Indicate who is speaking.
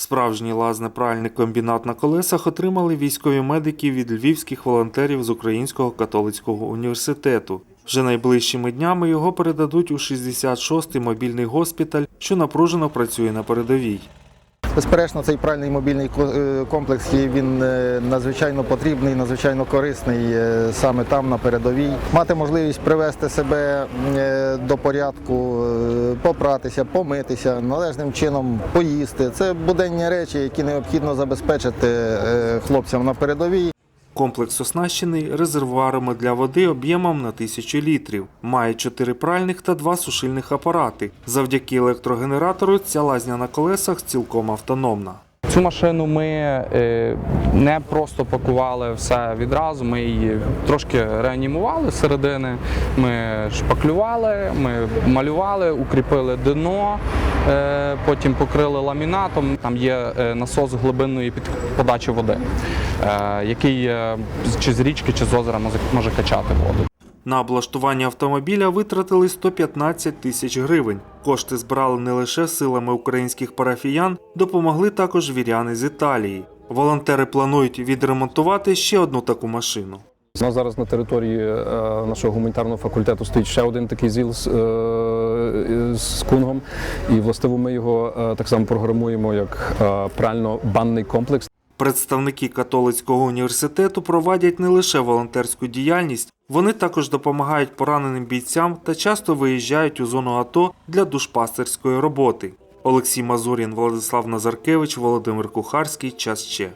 Speaker 1: Справжній лазне-пральний комбінат на колесах отримали військові медики від львівських волонтерів з Українського католицького університету. Вже найближчими днями його передадуть у 66-й мобільний госпіталь, що напружено працює на передовій.
Speaker 2: Безперечно, цей пральний мобільний е, комплекс він е, надзвичайно потрібний, надзвичайно корисний е, саме там на передовій. Мати можливість привести себе до порядку, попратися, помитися, належним чином поїсти. Це буденні речі, які необхідно забезпечити хлопцям на передовій.
Speaker 1: Комплекс оснащений резервуарами для води об'ємом на тисячу літрів. Має чотири пральних та два сушильних апарати. Завдяки електрогенератору ця лазня на колесах цілком автономна.
Speaker 3: Цю машину ми е, не просто пакували все відразу, ми її трошки реанімували середини. Ми шпаклювали, ми малювали, укріпили дно, е, потім покрили ламінатом. Там є е, насос глибинної подачі води, який е, чи з річки, чи з озера може, качати воду.
Speaker 1: На облаштування автомобіля витратили 115 тисяч гривень. Кошти збирали не лише силами українських парафіян, допомогли також віряни з Італії. Волонтери планують відремонтувати ще одну таку машину.
Speaker 4: У нас зараз на території е, нашого гуманітарного факультету стоїть ще один такий ЗІЛ з, е, з кунгом, і властиво ми його е, так само програмуємо як е, прально-банний комплекс.
Speaker 1: Представники католицького університету проводять не лише волонтерську діяльність, вони також допомагають пораненим бійцям та часто виїжджають у зону АТО для душпастерської роботи. Олексій Мазурін, Владислав Назаркевич, Володимир Кухарський. Час ще.